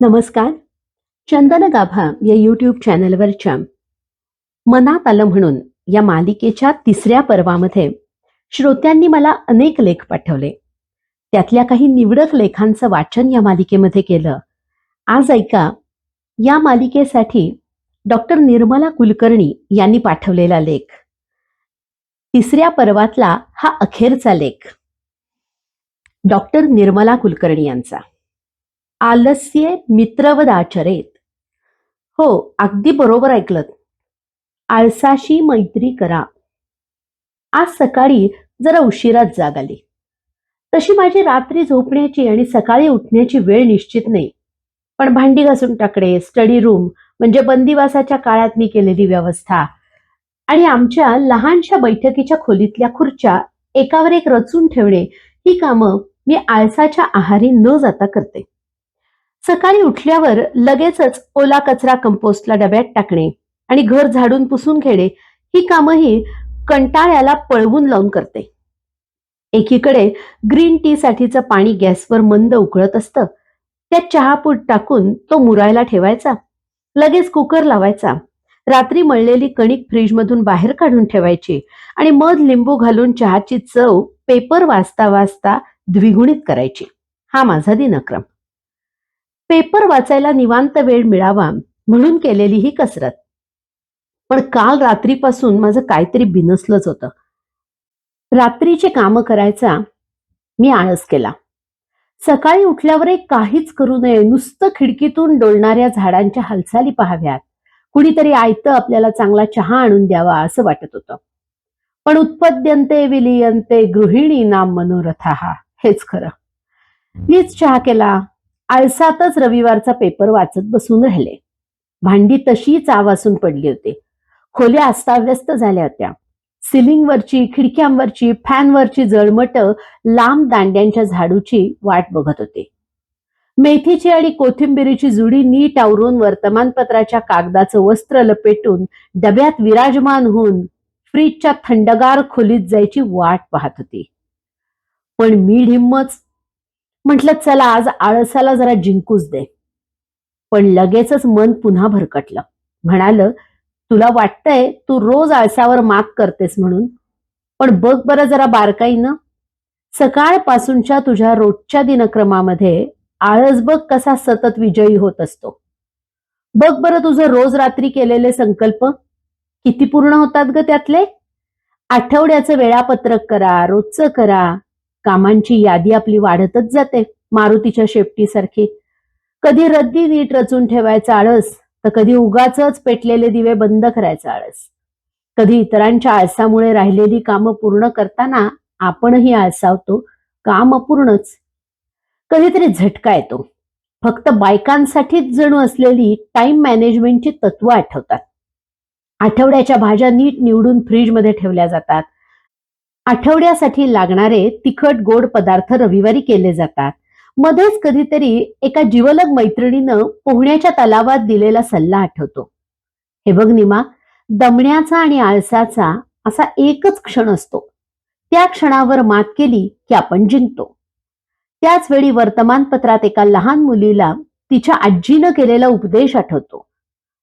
नमस्कार. चंदन गाभा या यूट्यूब चॅनलवरच्या मनात आलं म्हणून या मालिकेच्या तिसऱ्या पर्वामध्ये श्रोत्यांनी मला अनेक लेख पाठवले. त्यातल्या काही निवडक लेखांचं वाचन या मालिकेमध्ये केलं. आज ऐका या मालिकेसाठी डॉक्टर निर्मला कुलकर्णी यांनी पाठवलेला लेख. तिसऱ्या पर्वातला हा अखेरचा लेख. डॉक्टर निर्मला कुलकर्णी यांचा. आलस्ये मित्रवद आचरेत. हो अगदी बरोबर ऐकलत. आळसाशी मैत्री करा. आज सकाळी जरा उशिराच जाग आली तशी माझी रात्री झोपण्याची आणि सकाळी उठण्याची वेळ निश्चित नाही. पण भांडी घासून टाकणे स्टडी रूम म्हणजे बंदिवासाच्या काळात मी केलेली व्यवस्था आणि आमच्या लहानशा बैठकीच्या खोलीतल्या खुर्च्या एकावर एक रचून ठेवणे ही कामं मी आळसाच्या आहारी न जाता करते. सकाळी उठल्यावर लगेचच ओला कचरा कंपोस्टला डब्यात टाकणे आणि घर झाडून पुसून घेणे ही कामंही कंटाळ्याला पळवून लावून करते. एकीकडे ग्रीन टी साठीचं पाणी गॅसवर मंद उकळत असतं. त्यात चहापूट टाकून तो मुरायला ठेवायचा. लगेच कुकर लावायचा. रात्री मळलेली कणिक फ्रीजमधून बाहेर काढून ठेवायची आणि मध लिंबू घालून चहाची चव पेपर वाचता वाचता द्विगुणित करायची. हा माझा दिनक्रम. पेपर वाचायला निवांत वेळ मिळावा म्हणून केलेली ही कसरत. पण काल रात्रीपासून माझं काहीतरी बिनसलंच होतं. रात्रीचे कामं करायचा मी आळस केला. सकाळी उठल्यावर एक काहीच करू नये नुसतं खिडकीतून डोलणाऱ्या झाडांच्या हालचाली पाहाव्यात. कुणीतरी आयतं आपल्याला चांगला चहा आणून द्यावा असं वाटत होतं. पण उत्पद्यंते विलियंते गृहिणी नाम मनोरथा हा हेच खरं. मीच चहा केला आळसातच रविवारचा पेपर वाचत बसून राहिले. भांडी तशीच आवासून पडली होती. खोल्या अस्ताव्यस्त झाल्या होत्या. सिलिंगवरची खिडक्यांवरची फॅनवरची जळमट लांब दांड्यांच्या झाडूची वाट बघत होते. मेथीची आणि कोथिंबिरीची जुडी नीट आवरून वर्तमानपत्राच्या कागदाचं वस्त्र लपेटून डब्यात विराजमान होऊन फ्रीजच्या थंडगार खोलीत जायची वाट पाहत होती. पण मी ढिम्मच म्हटलं चला आज आळसाला जरा जिंकूच दे. पण लगेचच मन पुन्हा भरकटलं. म्हणालं तुला वाटतंय तू रोज आळसावर मात करतेस म्हणून? पण बघ बरं जरा बारकाईनं. सकाळपासूनच्या तुझ्या रोजच्या दिनक्रमामध्ये आळस बघ कसा सतत विजयी होत असतो. बघ बरं तुझं रोज रात्री केलेले संकल्प. किती पूर्ण होतात ग त्यातले? आठवड्याचं वेळापत्रक करा रोजचं करा. कामांची यादी आपली वाढतच जाते मारुतीच्या शेपटीसारखी. कधी रद्दी नीट रचून ठेवायचा आळस तर कधी उगाच पेटलेले दिवे बंद करायचा आळस. कधी इतरांच्या आळसामुळे राहिलेली कामं पूर्ण करताना आपणही आळसावतो काम अपूर्णच. कधीतरी झटका येतो. फक्त बायकांसाठीच जणू असलेली टाइम मॅनेजमेंटची तत्व आठवतात. आठवड्याच्या भाज्या नीट निवडून फ्रीजमध्ये ठेवल्या जातात. आठवड्यासाठी लागणारे तिखट गोड पदार्थ रविवारी केले जातात. मध्येच कधीतरी एका जीवलग मैत्रिणीनं पोहण्याच्या तलावात दिलेला सल्ला आठवतो. हे बघ निमा दमण्याचा आणि आळसाचा असा एकच क्षण असतो. त्या क्षणावर मात केली की आपण जिंकतो. त्याच वेळी वर्तमानपत्रात एका लहान मुलीला तिच्या आजीनं केलेला उपदेश आठवतो.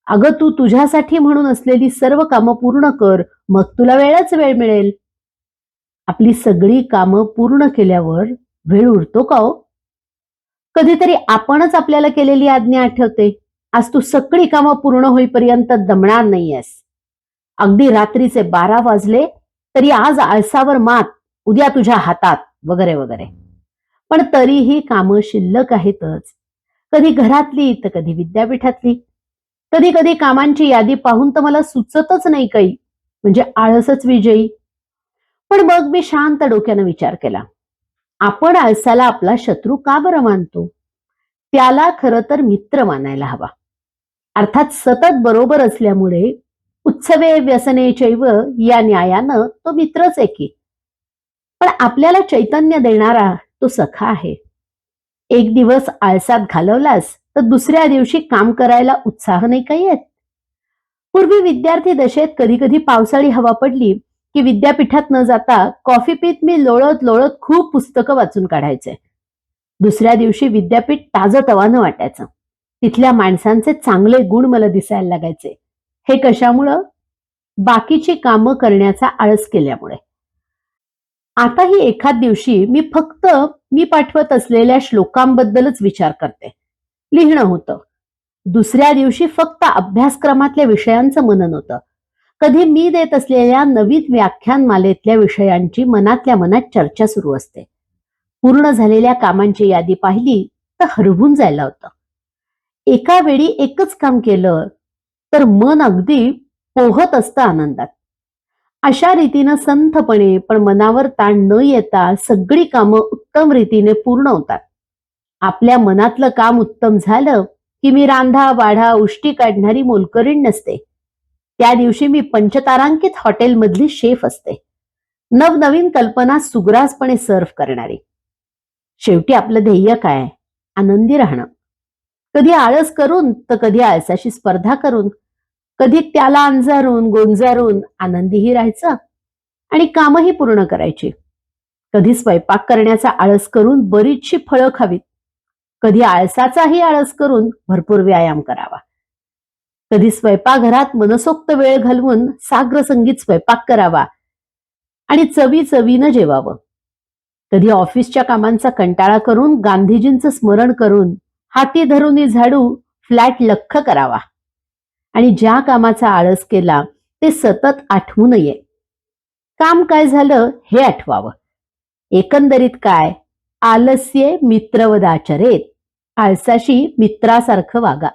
अगं तू तुझ्यासाठी म्हणून असलेली सर्व कामं पूर्ण कर मग तुला वेळच वेळ मिळेल. आपली सगळी कामं पूर्ण केल्यावर वेळ उरतो का हो? कधीतरी आपणच आपल्याला केलेली आज्ञा आठवते. आज तू सगळी कामं पूर्ण होईपर्यंत दमणार नाहीयेस. अगदी रात्रीचे बारा वाजले तरी आज आळसावर मात उद्या तुझ्या हातात वगैरे वगैरे. पण तरीही कामं शिल्लक आहेतच. कधी घरातली तर कधी विद्यापीठातली. कधी कधी कामांची यादी पाहून तर मला सुचतच नाही काही. म्हणजे आळसच विजयी. पण मग मी शांत डोक्यानं विचार केला. आपण आळसाला आपला शत्रू का बरं मानतो? त्याला खरं तर मित्र मानायला हवा. अर्थात सतत बरोबर असल्यामुळे उत्सवे व्यसने चैव या न्यायानं तो मित्रच आहे की पण आपल्याला चैतन्य देणारा तो सखा आहे. एक दिवस आळसात घालवलास तर दुसऱ्या दिवशी काम करायला उत्साह नाही काही येत? पूर्वी विद्यार्थी दशेत कधी कधी पावसाळी हवा पडली की विद्यापीठात न जाता कॉफी पीत मी लोळत लोळत खूप पुस्तकं वाचून काढायचे. दुसऱ्या दिवशी विद्यापीठ ताजं तवानं वाटायचं. तिथल्या माणसांचे चांगले गुण मला दिसायला लागायचे. हे कशामुळं? बाकीची कामं करण्याचा आळस केल्यामुळे. आताही एखाद दिवशी मी फक्त मी पाठवत असलेल्या श्लोकांबद्दलच विचार करते. लिहिणं होतं. दुसऱ्या दिवशी फक्त अभ्यासक्रमातल्या विषयांचं मनन होतं. कधी मी देत असलेल्या नवीन व्याख्यानमालेतल्या विषयांची मनातल्या मनात चर्चा सुरू असते. पूर्ण झालेल्या कामांची यादी पाहिली तर हरवून जायला होतं. एका वेळी एकच काम केलं तर मन अगदी पोहत असतं आनंदात. अशा रीतीनं संथपणे पण मनावर ताण न येता सगळी कामं उत्तम रीतीने पूर्ण होतात. आपल्या मनातलं काम उत्तम झालं की मी रांधा वाढा उष्टी काढणारी मोलकरीण नसते. त्या दिवशी मी पंचतारांकित हॉटेलमधली शेफ असते. नवनवीन कल्पना सुग्रासपणे सर्व करणारी. शेवटी आपलं ध्येय काय? आनंदी राहणं. कधी आळस करून तर कधी आळसाशी स्पर्धा करून. कधी त्याला अंजारून गोंजारून आनंदीही राहायचं आणि कामही पूर्ण करायची. कधी स्वयंपाक करण्याचा आळस करून बरीचशी फळं खावीत. कधी आळसाचाही आळस करून भरपूर व्यायाम करावा. कधी स्वयंपाकघरात मनसोक्त वेळ घालवून साग्र संगीत स्वयंपाक करावा आणि चवी चवीनं जेवावं. कधी ऑफिसच्या कामांचा कंटाळा करून गांधीजींचं स्मरण करून हाती धरून झाडू फ्लॅट लख्ख करावा आणि ज्या कामाचा आळस केला ते सतत आठवू नये. काम काय झालं हे आठवावं. एकंदरीत काय? आलस्ये मित्रवदाचरेत. आळसाशी मित्रासारखं वागा.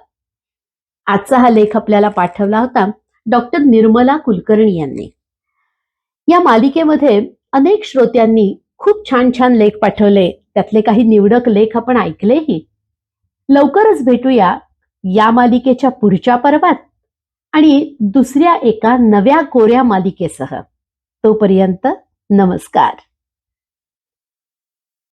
आजचा हा लेख आपल्याला पाठवला होता डॉक्टर निर्मला कुलकर्णी यांनी. या मालिकेमध्ये अनेक श्रोत्यांनी खूप छान छान लेख पाठवले त्यातले काही निवडक लेख आपण ऐकलेही. लवकरच भेटूया या मालिकेच्या पुढच्या पर्वात आणि दुसऱ्या एका नव्या कोऱ्या मालिकेसह. तोपर्यंत नमस्कार.